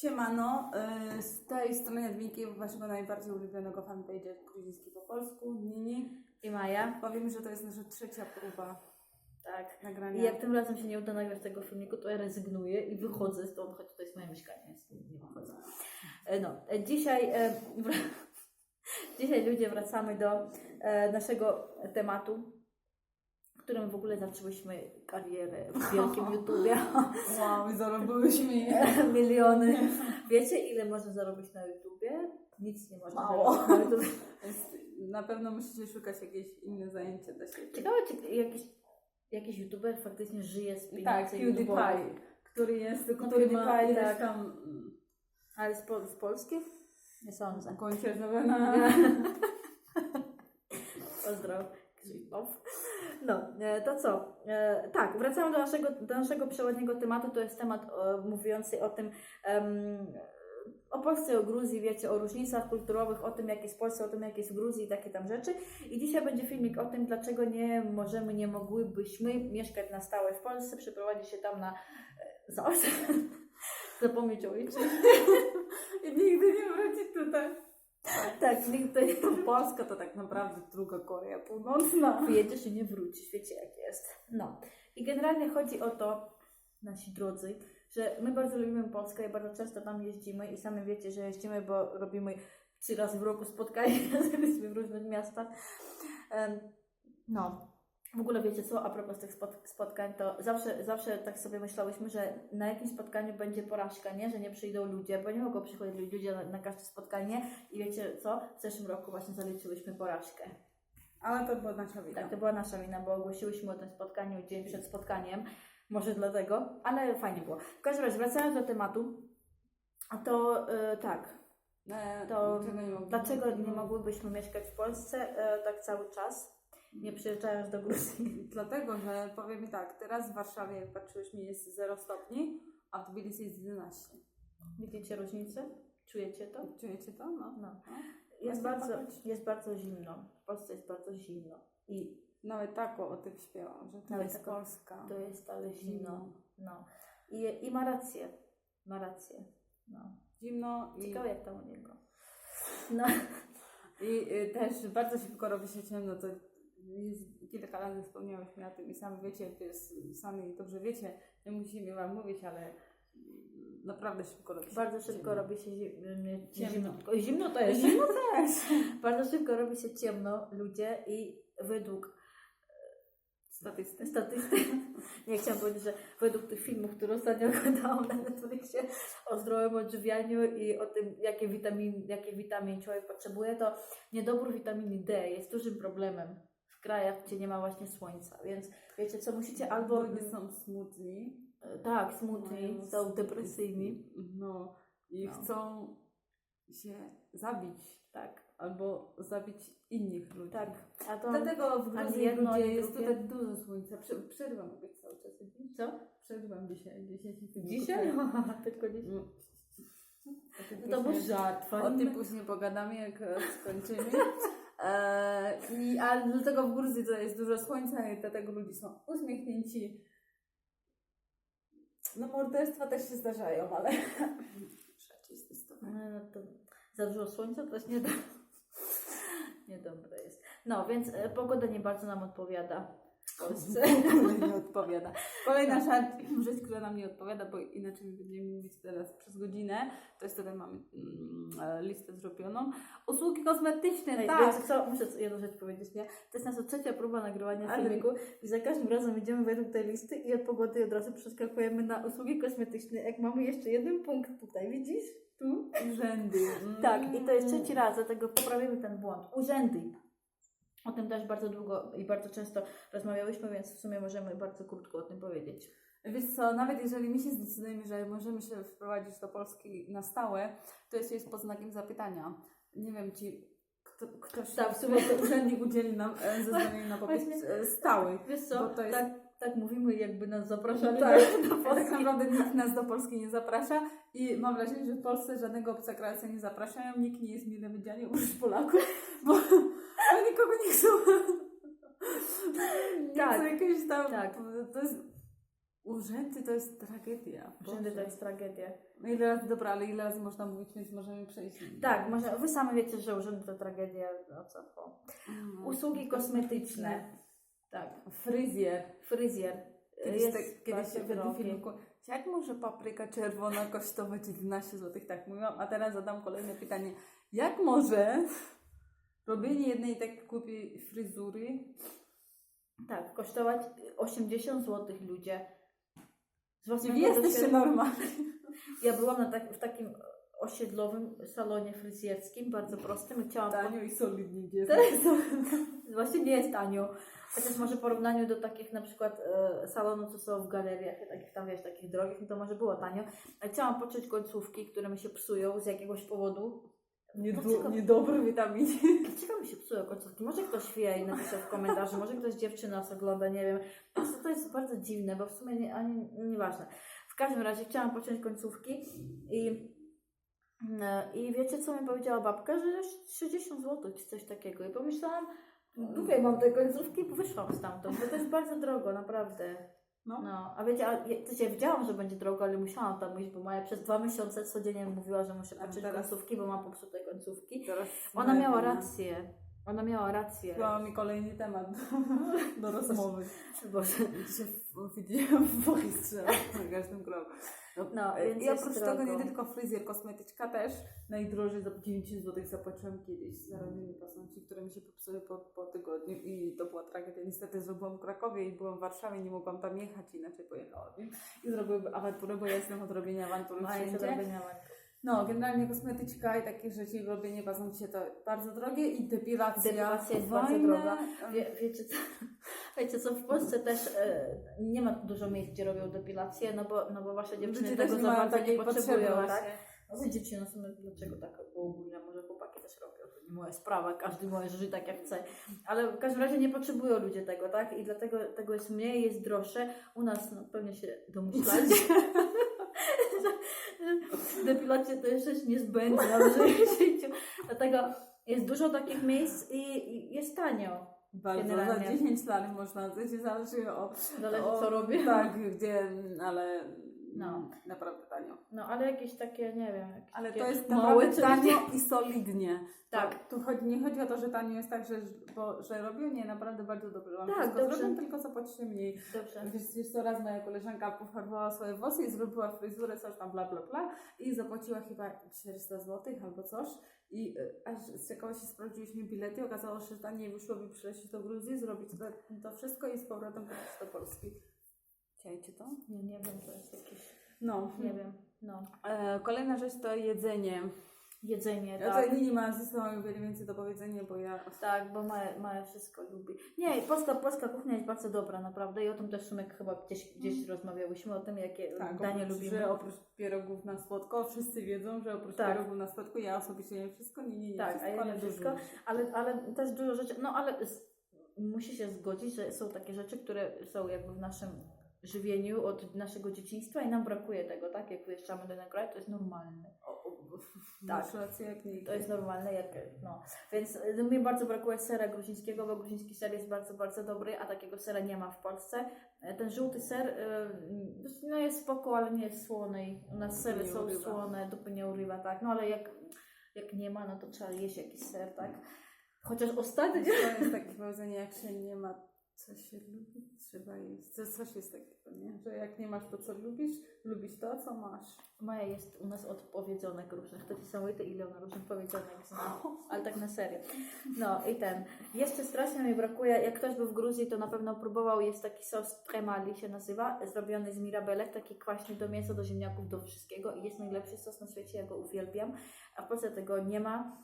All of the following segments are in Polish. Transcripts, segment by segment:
Siemano, y, z tej strony Jadwigi, waszego najbardziej ulubionego fanpage'a gruziński po polsku, Nini. I Maja. Powiem, że to jest nasza trzecia próba Tak. nagrania. I jak tym razem się nie uda nagrać tego filmiku, to ja rezygnuję i wychodzę stąd, choć to jest moje mieszkanie, więc nie, wychodzę. E, No, e, dzisiaj, e, dzisiaj ludzie wracamy do e, naszego tematu, którym w ogóle zaczęłyśmy karierę w wielkim YouTubie. Wow, zarobiłyśmy Miliony. Wiecie, ile można zarobić na YouTubie? Nic nie można Mało. zarobić na YouTubie. Na pewno musicie szukać jakieś inne zajęcie dla siebie. Ciekawe, czy jakiś, jakiś YouTuber faktycznie żyje z pieniędzy Tak. PewDiePie, który jest, No, który ma ileś tak. tam Ale z, Pol- z polskich? Nie sądzę. kończerzowe na... Pozdrow. Krzysztof. No, e, to co? E, tak, wracamy do naszego, do naszego przewodniego tematu. To jest temat e, mówiący o tym, o Polsce o Gruzji, wiecie, o różnicach kulturowych, o tym, jak jest w Polsce, o tym, jak jest w Gruzji i takie tam rzeczy. I dzisiaj będzie filmik o tym, dlaczego nie możemy, nie mogłybyśmy mieszkać na stałe w Polsce, przeprowadzić się tam na. Zapomnieć o ojcu. I nigdy nie wrócić tutaj. Tak, nigdy Polska to tak naprawdę druga Korea Północna. Wyjedziesz i nie wrócisz, wiecie jak jest. No. I generalnie chodzi o to, nasi drodzy, że my bardzo lubimy Polskę i bardzo często tam jeździmy i sami wiecie, że jeździmy, bo robimy trzy razy w roku spotkania, jesteśmy w różnych miastach. No. W ogóle wiecie co, a propos tych spot- spotkań, to zawsze, zawsze tak sobie myślałyśmy, że na jakimś spotkaniu będzie porażka, nie? Że nie przyjdą ludzie, bo nie mogą przychodzić ludzie na, na każde spotkanie i wiecie co, w zeszłym roku właśnie zaliczyłyśmy porażkę. Ale to była nasza wina. Tak, to była nasza wina, bo ogłosiłyśmy o tym spotkaniu dzień przed spotkaniem. Może dlatego, ale fajnie było. W każdym razie, wracając do tematu, to e, tak, E, to dlaczego nie dlaczego nie mogłybyśmy mieszkać w Polsce e, tak cały czas, nie przyjeżdżając do Gruzji? Dlatego, że powiem mi tak, teraz w Warszawie, jak patrzyłyśmy, jest 0 stopni, a w Tbilisi jest 11. Widzicie różnicę? Czujecie to? Czujecie to? No. No. no. Jest bardzo, patrzeć. jest bardzo zimno. W Polsce jest bardzo zimno. I Nawet tak o tym śpiewam, że to Nawet jest tako- Polska. to jest ale zimno. No. I, I ma rację. Ma rację. No. Zimno i, Ciekawe jak tam u niego. No. i y, też bardzo szybko robi się ciemno. To kilka razy wspomniałyśmy o tym i sami wiecie, to jest, sami dobrze wiecie, nie musimy wam mówić, ale naprawdę szybko robi się Bardzo szybko ciemno. robi się zi- nie Ciemno. zimno. Zimno to jest. Zimno też. Bardzo szybko robi się ciemno ludzie i według Statystyki. statystyk, nie chciałam powiedzieć, że według tych filmów, które ostatnio oglądałam na Netflixie o zdrowym odżywianiu i o tym, jakie witamin, jakie witamin człowiek potrzebuje, to niedobór witaminy D jest dużym problemem krajach, gdzie nie ma właśnie słońca. Więc wiecie co, musicie albo... Ludzie są smutni. Tak, smutni, mają są depresyjni. No i No. chcą się zabić. Tak, Albo zabić innych ludzi. tak. A to... Dlatego w Gruzji jedno, ludzie jest tutaj dużo słońca. Prze- Przerwam mówię cały czas. Co? Przerwam dzisiaj. 10 filmików. Dzisiaj? Tylko dzisiaj. No. O tym To był żart, O tym później pogadamy, jak e, skończymy. E, i, ale dlatego w Gruzji to jest dużo słońca i dlatego ludzie są uśmiechnięci. No morderstwa też się zdarzają, ale zdecydowanie. No to za dużo słońca to jest niedobre. Niedobre jest. No, więc e, pogoda nie bardzo nam odpowiada w Polsce. nie odpowiada. Kolejna rzecz, rzecz, która nam nie odpowiada, bo inaczej będziemy mówić teraz przez godzinę, to jest tutaj mamy mm, listę zrobioną. Usługi kosmetyczne, Ej, tak. Wiecie co, muszę jedną rzecz powiedzieć, nie? To jest nasza trzecia próba nagrywania Ale- filmiku i za każdym razem idziemy według tej listy i od pogody od razu przeskakujemy na usługi kosmetyczne, jak mamy jeszcze jeden punkt tutaj, widzisz? Tu? Urzędy. Mm. Tak, i to jest trzeci raz, dlatego poprawimy ten błąd. Urzędy. O tym też bardzo długo i bardzo często rozmawiałyśmy, więc w sumie możemy bardzo krótko o tym powiedzieć. Wiesz co, nawet jeżeli my się zdecydujemy, że możemy się wprowadzić do Polski na stałe, to jeszcze jest pod znakiem zapytania. Nie wiem, ci kto, ktoś Tak, w sumie urzędnik udzieli nam e, zezwolenia na pobyt e, stały. Wiesz co, Bo to jest- tak, tak mówimy, jakby nas zapraszali Tak, do, do tak Polski. naprawdę nikt nas do Polski nie zaprasza i mam wrażenie, że w Polsce żadnego obcokrajowca nie zapraszają, nikt nie jest mile widziany oprócz Polaków, bo oni nikogo nie chcą. Tak. Jakieś tam, Tak. to jest Urzędy to jest tragedia. Urzędy to jest tragedia. No ile razy, dobra, ale ile razy można mówić, więc możemy przejść. Tak, może wy sami wiecie, że urzędy to tragedia, o co. Mm. Usługi kosmetyczne. Tak. Fryzjer. Fryzjer. Kiedyś, jest tak, kiedyś bardzo w filmiku, jak może papryka czerwona kosztować 11 zł? Tak mówiłam, a teraz zadam kolejne pytanie. Jak może robienie jednej tak głupiej fryzury Tak, kosztować 80 zł ludzie. Z Czy własnego wy jesteście normalni? Ja byłam na tak, w takim osiedlowym salonie fryzjerskim, bardzo prostym chciałam... Tanio i solidnie To jest, właśnie nie jest tanio. Chociaż może w porównaniu do takich na przykład e, salonów, co są w galeriach, takich tam wiesz, takich drogich, no to może było tanio. Ale chciałam poczuć końcówki, które mi się psują z jakiegoś powodu. Dlaczego? Niedobry witamin. Dlaczego mi się psują końcówki? Może ktoś wie i napisze w komentarzu, może ktoś dziewczyna nas ogląda, nie wiem. Prostu to jest bardzo dziwne, bo w sumie nie, ani, nieważne. W każdym razie chciałam pociąć końcówki i, i wiecie co mi powiedziała babka, że 60 zł czy coś takiego. I pomyślałam, długie mam te końcówki, wyszłam stamtąd, bo to jest bardzo drogo, naprawdę. No. No, a wiecie, a ja, to ja wiedziałam, że będzie drogo, ale musiałam tam iść, bo Maja przez dwa miesiące codziennie mówiła, że muszę teraz- końcówki, bo ma popsute końcówki. Teraz Ona miała rację. Ona miała rację. Chyba mi kolejny temat do, do rozmowy. Boże. Dzisiaj widziałam w poistrze na każdym kroku. No, więc I jest oprócz tego nie tylko fryzjer, kosmetyczka też. Najdrożej za 90 zł zapłaciłam kiedyś za robienie paznokci, które mi się popsuły po, po tygodniu i to była tragedia. Niestety zrobiłam w Krakowie i byłam w Warszawie, nie mogłam tam jechać, inaczej pojechałabym. I zrobiłyby awanturę, bo ja jestem od robienia awantury się wszędzie. robienia. No, generalnie kosmetyczka i takie rzeczy, robienie paznokci to bardzo drogie i depilacja. Depilacja jest bardzo fajne. droga. Wie, wiecie, co, wiecie co, w Polsce też e, nie ma dużo miejsc, gdzie robią depilację, no bo, no bo wasze dziewczyny Ludzie tego za bardzo nie potrzebują, tak? właśnie. No to dziewczyny są, dlaczego tak ogólnie, może chłopaki też robią, to nie moja sprawa, każdy może żyć tak jak chce, ale w każdym razie nie potrzebują ludzie tego, tak? I dlatego tego jest mniej, jest droższe. U nas no, pewnie się domyślacie, depilacja to jest niezbędna w życiu, dlatego jest dużo takich miejsc i, i jest tanio. Bardzo, za Generalnie. 10 lat można, to się zależy o... Zależy o, co robię. Tak, gdzie, ale No. no. naprawdę tanio. No ale jakieś takie, nie wiem, jakieś Ale to jest małe tanio i solidnie. Tak. Tu chodzi, nie chodzi o to, że tanio jest tak, że, bo, że robią, nie, naprawdę bardzo dobrze. Wam Tak, wszystko dobrze. zrobią, tylko zapłacicie mniej. Dobrze. Wiesz, wiesz co, raz moja koleżanka pofarbowała swoje włosy i zrobiła fryzurę, coś tam bla bla bla i zapłaciła chyba 400 zł albo coś i y, aż z ciekawości sprawdziliśmy bilety, okazało się, że taniej wyszłoby przylecieć do Gruzji, zrobić to, to wszystko i z powrotem wrócić do Polski. Chcieliście to? Nie, nie wiem, to jest jakieś, No. nie wiem, no. E, kolejna rzecz to jedzenie. Jedzenie, Ja tak. tutaj nie ma ze sobą o wiele więcej do powiedzenia, bo ja... Tak, bo Maja, Maja wszystko lubi. Nie, polska, polska kuchnia jest bardzo dobra, naprawdę. I o tym też w sumie chyba gdzieś, gdzieś rozmawiałyśmy, o tym, jakie Tak, danie oprócz, lubimy. że oprócz pierogów na słodko, wszyscy wiedzą, że oprócz Tak. pierogów na słodko ja osobiście jem wszystko, nie, nie, nie, Tak, a wszystko, ja ale nie wszystko. Ale, ale też dużo rzeczy, no ale musi się zgodzić, że są takie rzeczy, które są jakby w naszym żywieniu od naszego dzieciństwa i nam brakuje tego, tak? Jak wyjeżdżamy do kraju, to jest normalne. O, o, Tak. Rację, jak nie. To jest normalne, jak, no. Więc y, mi bardzo brakuje sera gruzińskiego, bo gruziński ser jest bardzo, bardzo dobry, a takiego sera nie ma w Polsce. E, Ten żółty ser y, no jest spoko, ale nie jest słony. U nas sery są urywa. słone, dupy nie urywa, tak. No ale jak, jak nie ma, no to trzeba jeść jakiś ser, tak. Chociaż ostatnio... To jest takie powiedzenie, jak się nie ma, co się lubi, trzeba jeść. To coś jest takiego, nie? Że jak nie masz to, co lubisz, lubisz to, co masz. Maja jest u nas od powiedzonek różnych. To niesamowite, ile ona różnych powiedzonek zna. Ale tak na serio. No i ten. Jeszcze strasznie mi brakuje, jak ktoś był w Gruzji, to na pewno próbował, jest taki sos tremali się nazywa, zrobiony z mirabelek, taki kwaśny do mięsa, do ziemniaków, do wszystkiego i jest najlepszy sos na świecie, ja go uwielbiam. A w Polsce tego nie ma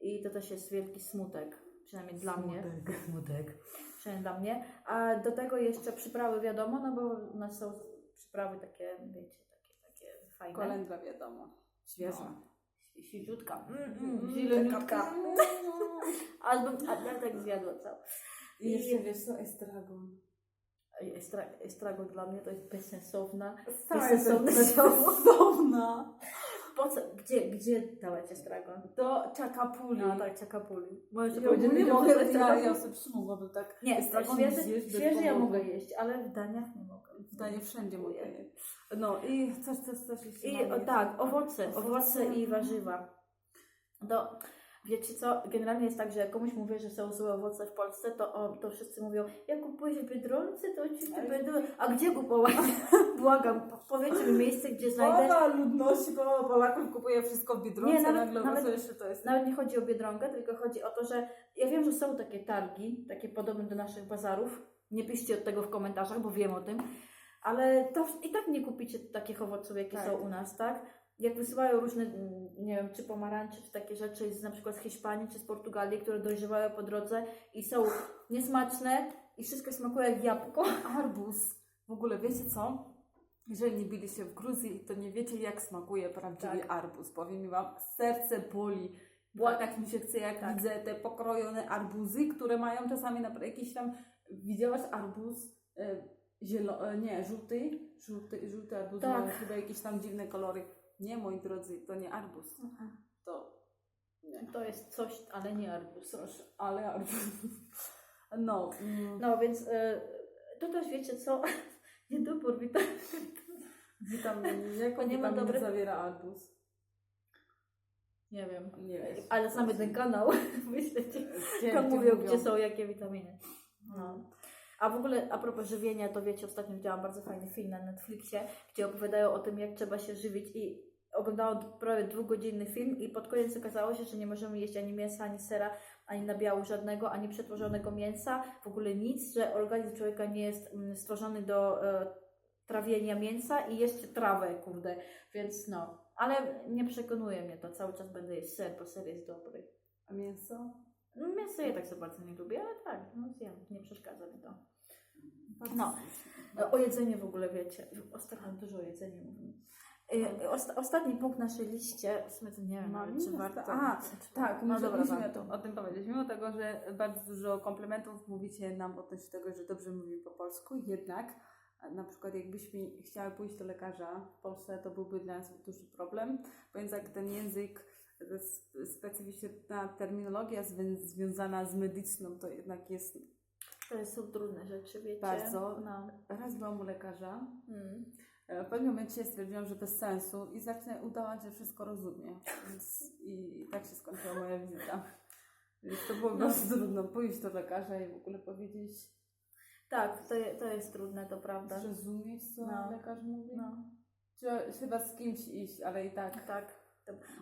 i to też jest wielki smutek. Przynajmniej dla mnie. Smutek. Przynajmniej dla mnie. A do tego jeszcze przyprawy wiadomo, no bo u nas są przyprawy takie, wiecie, takie, takie fajne. Kolendra wiadomo. Świeża. No. Świeżutka. Mm, Mm, mm, zieloniutka. Albo, tak zjadła całą. I jeszcze wiesz co, estragon. Estra, estragon dla mnie to jest bezsensowna. Słowo. bezsensowna. Po co? Gdzie, gdzie dałeś estragon? Do czakapuli. No tak, czakapuli. Możesz Ja powiedzieć, mogę, ja, ja, ja sobie przy mogłabym tak Nie, świeże, świeże ja mogę jeść, ale w daniach nie mogę. W Danie wszędzie mogę jeść. No i coś, coś, coś I mamy o, jeszcze? tak, owoce, Owoce. owoce i warzywa. To wiecie co, generalnie jest tak, że jak komuś mówię, że są złe owoce w Polsce, to, o, to wszyscy mówią, jak kupujesz w Biedronce, to ci Ale- będą... A gdzie kupować? Błagam, po- powiedzcie mi miejsce, gdzie znajdę... Połowa ludności, połowa Polaków kupuje wszystko w Biedronce, Nie, nawet- nagle nawet, jeszcze to jest... Nawet nie chodzi o Biedronkę, tylko chodzi o to, że ja wiem, że są takie targi, takie podobne do naszych bazarów. Nie piszcie od tego w komentarzach, bo wiem o tym. Ale to i tak nie kupicie takich owoców, jakie Tak. są u nas, tak? Jak wysyłają różne, nie wiem, czy pomarańcze, czy takie rzeczy z na przykład z Hiszpanii, czy z Portugalii, które dojrzewają po drodze i są niesmaczne i wszystko smakuje jak jabłko. Arbuz. W ogóle wiecie co? Jeżeli nie byliście w Gruzji, to nie wiecie jak smakuje prawdziwy Tak. arbuz. Powiem wam, serce boli. Płakać mi się chce, jak Tak. widzę te pokrojone arbuzy, które mają czasami na jakiś tam... Widziałaś arbuz e, zielo... e, nie, żółty? Żółty, żółty arbuz Tak. chyba jakieś tam dziwne kolory. Nie, moi drodzy, to nie arbuz. To... Nie. To jest coś, ale nie arbuz. Proszę, ale arbuz. No. mm, No więc y, to też wiecie co? Niedobór witamin. Witamin, jaką Nie ma dobrych- zawiera arbuz? Nie wiem. Nie wiem. Ale znamy ten kanał. Myślę, ci Gdzie- tam mówią, mówią? gdzie są jakie witaminy. No. A w ogóle a propos żywienia, to wiecie, ostatnio widziałam bardzo fajny film na Netflixie, gdzie opowiadają o tym, jak trzeba się żywić i oglądałam prawie dwugodzinny film i pod koniec okazało się, że nie możemy jeść ani mięsa, ani sera, ani nabiału żadnego, ani przetworzonego mięsa, w ogóle nic, że organizm człowieka nie jest mm, stworzony do e, trawienia mięsa i jeszcze trawę, kurde, więc no. Ale nie przekonuje mnie to, cały czas będę jeść ser, bo ser jest dobry. A mięso? No, Mięso ja tak za bardzo nie lubię, ale tak, no zjem, nie przeszkadza mi to. Bardzo No. smaczne. O jedzeniu w ogóle wiecie. Ostatnio dużo o jedzeniu mówimy. Y, osta- ostatni punkt naszej liście, w sumie to nie wiem, No, czy warto. a, Tak, no dobra, musimy to, o tym powiedzieć. Mimo tego, że bardzo dużo komplementów mówicie nam odnośnie tego, że dobrze mówimy po polsku, jednak a na przykład jakbyśmy chciały pójść do lekarza w Polsce, to byłby dla nas duży problem, bo jednak ten język, jest specyficzna terminologia zwią- związana z medyczną, to jednak jest To są trudne rzeczy, wiecie. Bardzo. No. raz byłam u lekarza, Mm. E, W pewnym momencie stwierdziłam, że bez sensu i zacznę udawać, że wszystko rozumie. Więc i tak się skończyła moja wizyta. Więc to było bardzo trudno pójść do lekarza i w ogóle powiedzieć, Tak, to, je, to jest trudne, to prawda. zrozumieć, co No. lekarz mówi. No, Czy chyba z kimś iść, ale i tak. tak.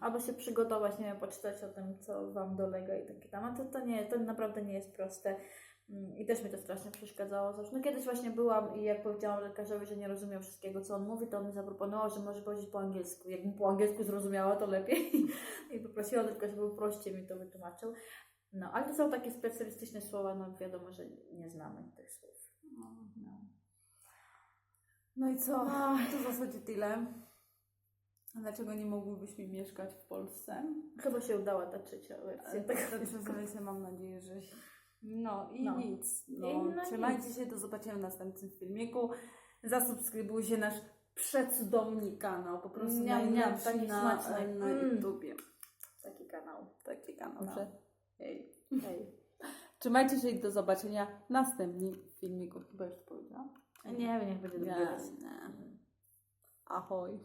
Albo się przygotować, nie wiem, poczytać o tym, co Wam dolega i takie tam. A to, to nie, to naprawdę nie jest proste. Mm, I też mi to strasznie przeszkadzało. Zresztą no, kiedyś właśnie byłam i jak powiedziałam lekarzowi, że nie rozumiem wszystkiego, co on mówi, to on mi zaproponował, że może powiedzieć po angielsku. Jakbym po angielsku zrozumiała, to lepiej. I poprosiłam tylko, żeby prościej mi to wytłumaczył. No, ale to są takie specjalistyczne słowa, no wiadomo, że nie znamy tych słów. No, no. no i co? To w zasadzie tyle. A Dlaczego nie mogłybyśmy mieszkać w Polsce? Chyba się udała ta trzecia wersja. Tak. Także wersja mam nadzieję, że się... No i No. nic. No, I no trzymajcie nic. się, do zobaczenia w następnym filmiku. Zasubskrybujcie nasz przecudowny kanał, po prostu Miam, miam, taki na, smaczny. na Mm. YouTubie. Taki kanał. Taki kanał, No. że hej. Hej. Trzymajcie się i do zobaczenia w następnym filmiku. Chyba już to powiedziałam? Nie wiem, niech będzie drugi raz. Ahoj.